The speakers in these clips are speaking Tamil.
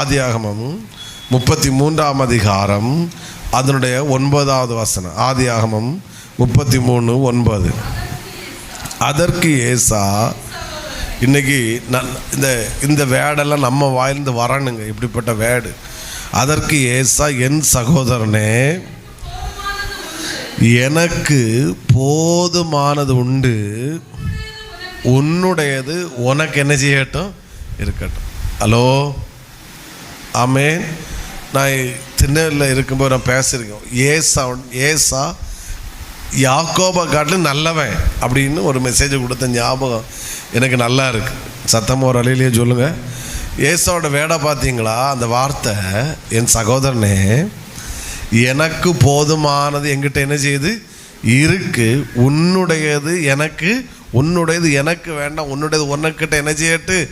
ஆதியாகமம் முப்பத்தி மூன்றாம் அதிகாரம் அதனுடைய ஒன்பதாவது வசனம். ஆதியாகமம் முப்பத்தி மூணு ஒன்பது. அதற்கு ஏசா இன்னைக்கு நான் இந்த இந்த வேடெல்லாம் நம்ம வாயிலிருந்து வரணுங்க இப்படிப்பட்ட வேடு. அதற்கு ஏசா என் சகோதரனே எனக்கு போதுமானது உண்டு. உன்னுடையது உனக்கு என்ன செய்யட்டும்? இருக்கட்டும். ஹலோ? ஆமே நான் திருநெல்வேலியில் இருக்கும்போது நான் பேசியிருக்கேன். ஏசா ஏசா யாக்கோபை காட்டிலும் நல்லவன் அப்படின்னு ஒரு மெசேஜ் கொடுத்த ஞாபகம் எனக்கு நல்லா இருக்கு. சத்தமாக ஒரு அலையிலேயே சொல்லுங்கள் ஏசாவோட வேடை பார்த்தீங்களா? அந்த வார்த்தை என் சகோதரனே எனக்கு போதுமானது எங்கிட்ட என்ன செய்யுது? இருக்கு. உன்னுடையது எனக்கு உன்னுடையது எனக்கு வேண்டாம். உன்னுடையது உனக்கிட்ட என்ன செய்யட்டு?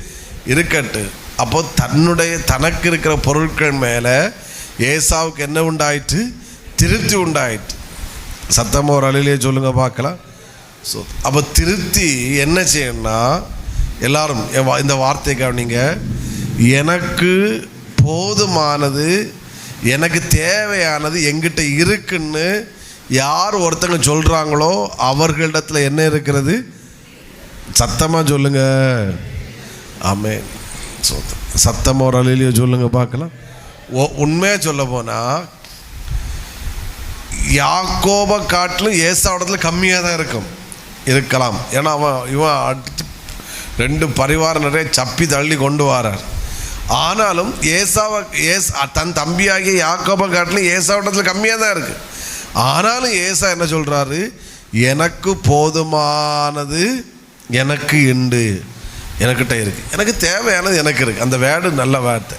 இருக்கட்டு. அப்போ தன்னுடைய தனக்கு இருக்கிற பொருட்கள் மேலே ஏசாவுக்கு என்ன உண்டாயிற்று? திருப்தி உண்டாயிற்று. சத்தமாக ஒரு அழிலே சொல்லுங்கள் பார்க்கலாம். ஸோ அப்போ திருப்தி என்ன செய்யணும்னா எல்லாரும் என் வா- இந்த வார்த்தையை கவனிங்க. எனக்கு போதுமானது எனக்கு தேவையானது எங்கிட்ட இருக்குன்னு யார் ஒருத்தங்க சொல்கிறாங்களோ அவர்களிடத்துல என்ன இருக்கிறது? சத்தமாக சொல்லுங்கள் ஆமே சத்தமாக ஒரு அழிலையோ சொல்லுங்க பார்க்கலாம். ஓ உண்மையாக சொல்ல போனால் யாக்கோப காட்டிலும் ஏசாவிடத்துல கம்மியாக தான் இருக்கும். இருக்கலாம். ஏன்னா அவன் இவன் அடித்து ரெண்டு பரிவாரம் நிறைய சப்பி தள்ளி கொண்டு வரார். ஆனாலும் ஏசாவை ஏஸ் தன் தம்பியாகிய யாக்கோபை காட்டிலும் ஏசாவிடத்துல கம்மியாக தான் இருக்கு. ஆனாலும் ஏசா என்ன சொல்கிறாரு எனக்கு போதுமானது எனக்கு உண்டு எனக்கிட்ட இருக்குது எனக்கு தேவையானது எனக்கு இருக்குது அந்த வேர்டு நல்ல வார்த்தை.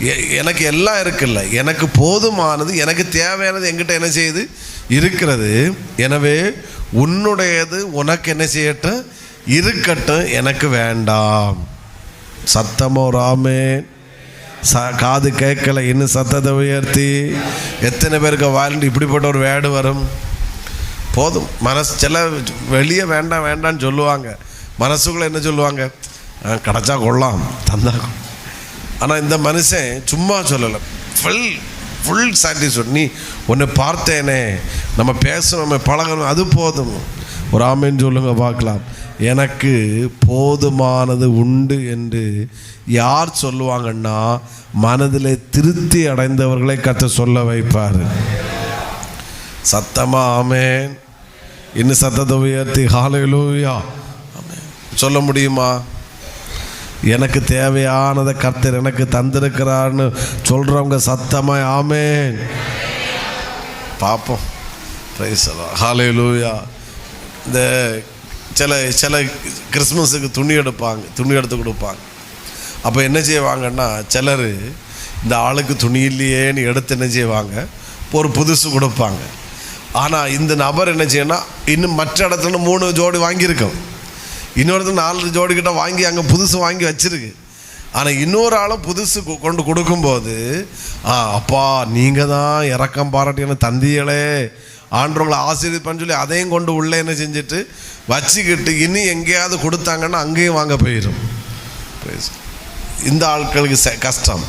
எ- எனக்கு எல்லாம் இருக்குல்ல. எனக்கு போதுமானது எனக்கு தேவையானது என்கிட்ட என்ன செய்யுது? இருக்கிறது. எனவே உன்னுடையது உனக்கு என்ன செய்யட்டும்? இருக்கட்டும். எனக்கு வேண்டாம். சத்தமோ ராமே. ச காது கேட்கல. இன்னும் சத்தத்தை உயர்த்தி. எத்தனை பேருக்கு வாழ்ந்து இப்படிப்பட்ட ஒரு வேடு வரும்? போதும். மனசு சில வெளியே வேண்டாம் வேண்டாம்னு சொல்லுவாங்க. மனசுகளை என்ன சொல்லுவாங்க? கிடச்சா கிடைச்சா கொள்ளலாம் தந்தா ஆனால் இந்த மனுஷன் சும்மா சொல்லலை. ஃபுல் ஃபுல் சாட்டிஸ்ஃபைட் நீ ஒன்று பார்த்தேனே நம்ம பேசணும் நம்ம பழகணும் அது போதும். ஒரு ஆமைன்னு சொல்லுங்க பார்க்கலாம். எனக்கு போதுமானது உண்டு என்று யார் சொல்லுவாங்கன்னா மனதில் திருப்தி அடைந்தவர்களை கற்று சொல்ல வைப்பார். சத்தமா ஆமேன். இன்னும் சத்தத்தை உயர்த்தி ஹாலையிலூயா சொல்ல முடியுமா? எனக்கு தேவையானதை கர்த்தர் எனக்கு தந்திருக்கிறார்னு சொல்கிறவங்க சத்தமாக ஆமேன். பார்ப்போம் ஹாலே லூயா இந்த சில சில கிறிஸ்மஸுக்கு துணி எடுப்பாங்க துணி எடுத்து கொடுப்பாங்க. அப்போ என்ன செய்வாங்கன்னா சிலர் இந்த ஆளுக்கு துணி இல்லையேன்னு எடுத்து என்ன செய்வாங்க ஒரு புதுசு கொடுப்பாங்க. ஆனால் இந்த நபர் என்ன செய்யணும்னா இன்னும் மற்ற இடத்துல மூணு ஜோடி வாங்கியிருக்கோம் இன்னொருத்தர் நாலு ஜோடி கிட்ட வாங்கி அங்கே புதுசு வாங்கி வச்சிருக்கு. ஆனால் இன்னொரு ஆளும் புதுசு கொ- கொண்டு கொடுக்கும்போது ஆ அப்பா நீங்கள் தான் இறக்கம் பாராட்டின தந்தியலே ஆண்டவங்களை ஆசீர்வதிப்பான்னு சொல்லி அதையும் கொண்டு உள்ளே என்ன செஞ்சுட்டு வச்சுக்கிட்டு இனி எங்கேயாவது கொடுத்தாங்கன்னா அங்கேயும் வாங்க போயிடும் இந்த ஆட்களுக்கு ச கஷ்டம்.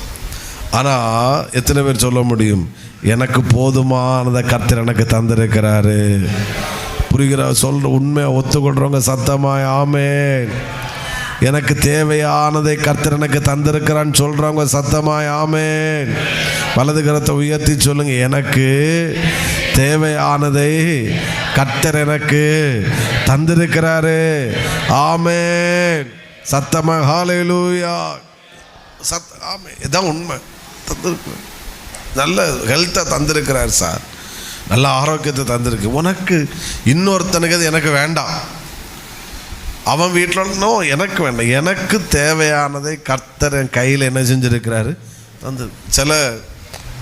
ஆனால் எத்தனை பேர் சொல்ல முடியும்? எனக்கு போதுமானதை கர்த்தர் எனக்கு தந்திருக்கிறாரு. புரிகிற சொல்ற உண்மையை ஒத்துக்கொள்றவங்க சத்தமாய் ஆமே எனக்கு தேவையானதை கர்த்தர் எனக்கு தந்திருக்கிறான்னு சொல்றவங்க சத்தமாய் ஆமே வலது கரத்தை உயர்த்தி சொல்லுங்க எனக்கு தேவையானதை கர்த்தர் எனக்கு தந்திருக்கிறாரு. ஆமே சத்தமா லூயா சத் ஆமே இதான் உண்மை. தந்திருக்கு நல்ல ஹெல்த்தை தந்திருக்கிறார் சார். நல்ல ஆரோக்கியத்தை தந்திருக்கு. உனக்கு இன்னொருத்தனுக்கு அது எனக்கு வேண்டாம். அவன் வீட்டில் எனக்கு வேண்டாம். எனக்கு தேவையானதை கர்த்தர் என் கையில் என்ன செஞ்சுருக்கிறாரு? தந்து சில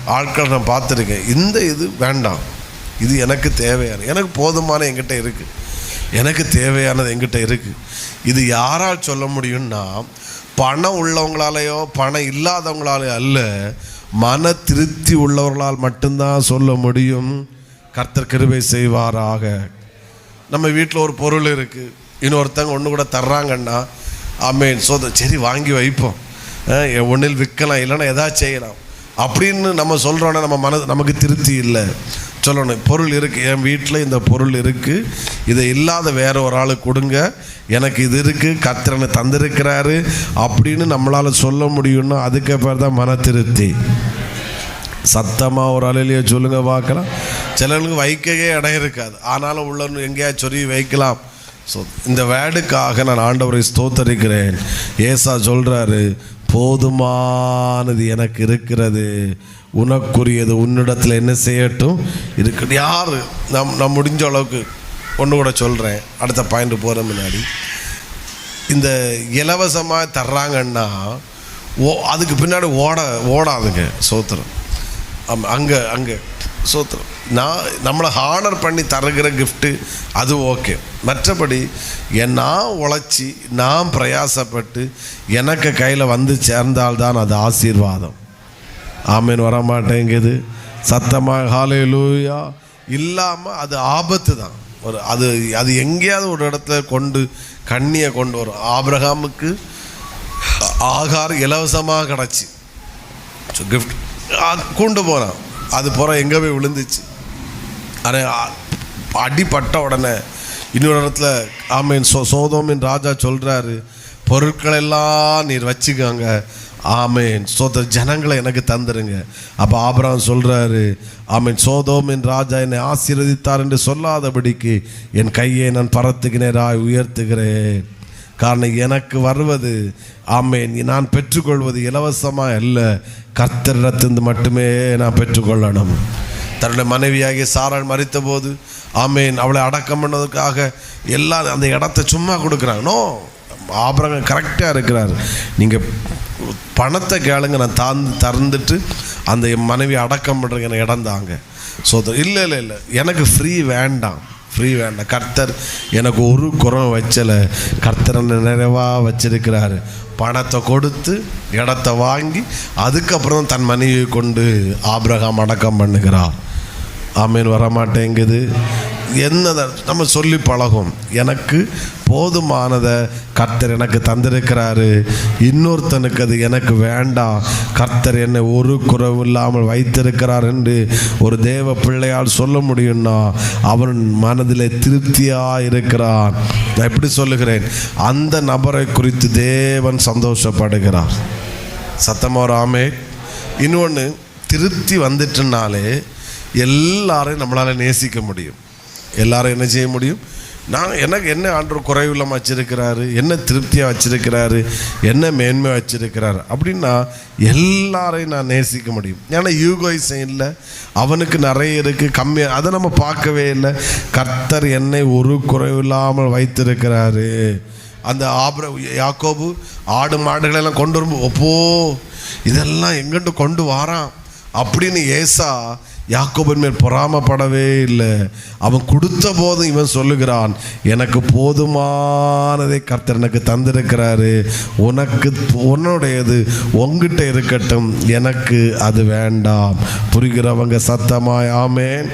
ஆட்கள் நான் பார்த்துருக்கேன். இந்த இது வேண்டாம். இது எனக்கு தேவையான எனக்கு போதுமான என்கிட்ட இருக்குது எனக்கு தேவையானது என்கிட்ட இருக்குது இது யாரால் சொல்ல முடியும்னா பணம் உள்ளவங்களாலேயோ பணம் இல்லாதவங்களாலேயோ அல்ல மன திருப்தி உள்ளவர்களால் மட்டும்தான் சொல்ல முடியும். கர்த்தர் கிருபை செய்வாராக. நம்ம வீட்டில் ஒரு பொருள் இருக்குது இன்னொருத்தங்க ஒன்று கூட தர்றாங்கன்னா ஆமேன். சோத சரி வாங்கி வைப்போம். ஒன்றில் விற்கலாம் இல்லைன்னா எதாவது செய்யலாம். அப்படின்னு நம்ம சொல்கிறோன்னா நம்ம மன நமக்கு திருப்தி இல்லை. சொல்லணும் பொருள் இருக்குது என் வீட்டில் இந்த பொருள் இருக்குது இதை இல்லாத வேற ஒரு ஆளுக்கு கொடுங்க. எனக்கு இது இருக்குது கத்திரனை தந்திருக்கிறாரு அப்படின்னு நம்மளால் சொல்ல முடியும்னா அதுக்கு பேர் தான் மன திருப்தி. சத்தமாக ஒரு அலையிலேயே சொல்லுங்க பார்க்கலாம். சிலருக்கு வைக்கவே இடம் இருக்காது. ஆனாலும் உள்ள எங்கேயாச்சும் சொருகி வைக்கலாம். ஸோ இந்த வேர்டுக்காக நான் ஆண்டவரை ஸ்தோத்தரிக்கிறேன். ஏசா சொல்கிறாரு போதுமானது எனக்கு இருக்கிறது. உனக்குரியது உன்னிடத்தில் என்ன செய்யட்டும்? இருக்கு. யார்? நம் நான் முடிஞ்ச அளவுக்கு ஒன்று கூட சொல்கிறேன் அடுத்த பாயிண்ட் போகிற முன்னாடி. இந்த இலவசமாக தர்றாங்கன்னா ஓ அதுக்கு பின்னாடி ஓட ஓடாதுங்க சோத்திரம் ஆமாம் அங்கே அங்கே. சோத்திரம் நான் நம்மளை ஹானர் பண்ணி தருகிற கிஃப்ட்டு அது ஓகே மற்றபடி என் நான் உழைச்சி நான் பிரயாசப்பட்டு எனக்கு கையில் வந்து சேர்ந்தால்தான் அது ஆசீர்வாதம். ஆமீன் வர மாட்டேங்குது சத்தமாக ஹாலே லூயா இல்லாமல் அது ஆபத்து தான். ஒரு அது அது எங்கேயாவது ஒரு இடத்துல கொண்டு கண்ணியை கொண்டு வரும். ஆபிரகாமுக்கு ஆகார் இலவசமாக கிடச்சி. கிஃப்ட் கூண்டு போனான் அது புறம் எங்கே போய் விழுந்துச்சு. ஆனால் அடிப்பட்ட உடனே இன்னொரு இடத்துல ஆமீன் சோ சோதோமின் ராஜா சொல்கிறாரு பொருட்களெல்லாம் நீர் வச்சுக்கோங்க. ஆமேன். சோத ஜனங்களை எனக்கு தந்துருங்க. அப்போ ஆபராம் சொல்கிறாரு ஆமீன் சோதோமின் ராஜா என்னை ஆசீர்வதித்தார் என்று சொல்லாதபடிக்கு என் கையை நான் பரத்துக்கு உயர்த்துகிறேன். காரணம் எனக்கு வருவது ஆமேன். நான் பெற்றுக்கொள்வது இலவசமாக அல்ல கர்த்தரிடத்திலிருந்து மட்டுமே நான் பெற்றுக்கொள்ளணும். தன்னுடைய மனைவியாகிய சாராள் மறித்த போது ஆமேன் அவளை அடக்கம் பண்ணதுக்காக எல்லா அந்த இடத்த சும்மா கொடுக்குறாங்க. நோ ஆபரங்க கரெக்டாக இருக்கிறார். நீங்கள் பணத்தை கேளுங்க நான் தாந்து திறந்துட்டு அந்த மனைவி அடக்கம் பண்ணுறங்க எனக்கு இடம் தாங்க. ஸோ இல்லை இல்லை இல்லை. எனக்கு ஃப்ரீ வேண்டாம். ஃப்ரீ வேண்டாம் கர்த்தர் எனக்கு ஒரு குறம் வச்சலை கர்த்தர் நிறைவாக வச்சிருக்கிறாரு. பணத்தை கொடுத்து இடத்த வாங்கி அதுக்கப்புறம் தன் மனைவியை கொண்டு ஆபிரகாம் அடக்கம் பண்ணுகிறார். ஆமீன். வரமாட்டேங்குது. என்னதை நம்ம சொல்லி பழகும். எனக்கு போதுமானதை கர்த்தர் எனக்கு தந்திருக்கிறாரு. இன்னொருத்தனுக்கு அது எனக்கு வேண்டாம். கர்த்தர் என்னை ஒரு குறைவு இல்லாமல் வைத்திருக்கிறார் என்று ஒரு தேவ பிள்ளையால் சொல்ல முடியும்னா அவன் மனதில் திருப்தியாக இருக்கிறான் நான் எப்படி சொல்லுகிறேன்? அந்த நபரை குறித்து தேவன் சந்தோஷப்படுகிறார். சத்தமாக ராமே இன்னொன்று திருப்தி வந்துட்டுனாலே எல்லாரையும் நம்மளால் நேசிக்க முடியும். எல்லாரும் என்ன செய்ய முடியும்? நான் எனக்கு என்ன ஆண்டு குறைவில்லாமல் வச்சிருக்கிறாரு? என்ன திருப்தியாக வச்சிருக்கிறாரு? என்ன மேன்மை வச்சிருக்கிறாரு? அப்படின்னா எல்லாரையும் நான் நேசிக்க முடியும். ஏன்னா யூகோயிசம் இல்லை. அவனுக்கு நிறைய இருக்குது கம்மியாக அதை நம்ம பார்க்கவே இல்லை. கர்த்தர் என்னை ஒரு குறைவில்லாமல் வைத்திருக்கிறாரு. அந்த ஆபர யாக்கோபு ஆடு மாடுகளெல்லாம் கொண்டு வரும்போது ஒப்போ இதெல்லாம் எங்கிட்டு கொண்டு வாரான்? அப்படின்னு ஏசா யாக்கோபின் மேல் பொறாமப்படவே இல்லை. அவன் கொடுத்த போதும் இவன் சொல்லுகிறான் எனக்கு போதுமானதை கர்த்தர் எனக்கு தந்திருக்கிறாரு. உனக்கு உன்னுடையது உங்ககிட்ட இருக்கட்டும். எனக்கு அது வேண்டாம். புரிகிறவங்க சத்தமாய் ஆமேன்.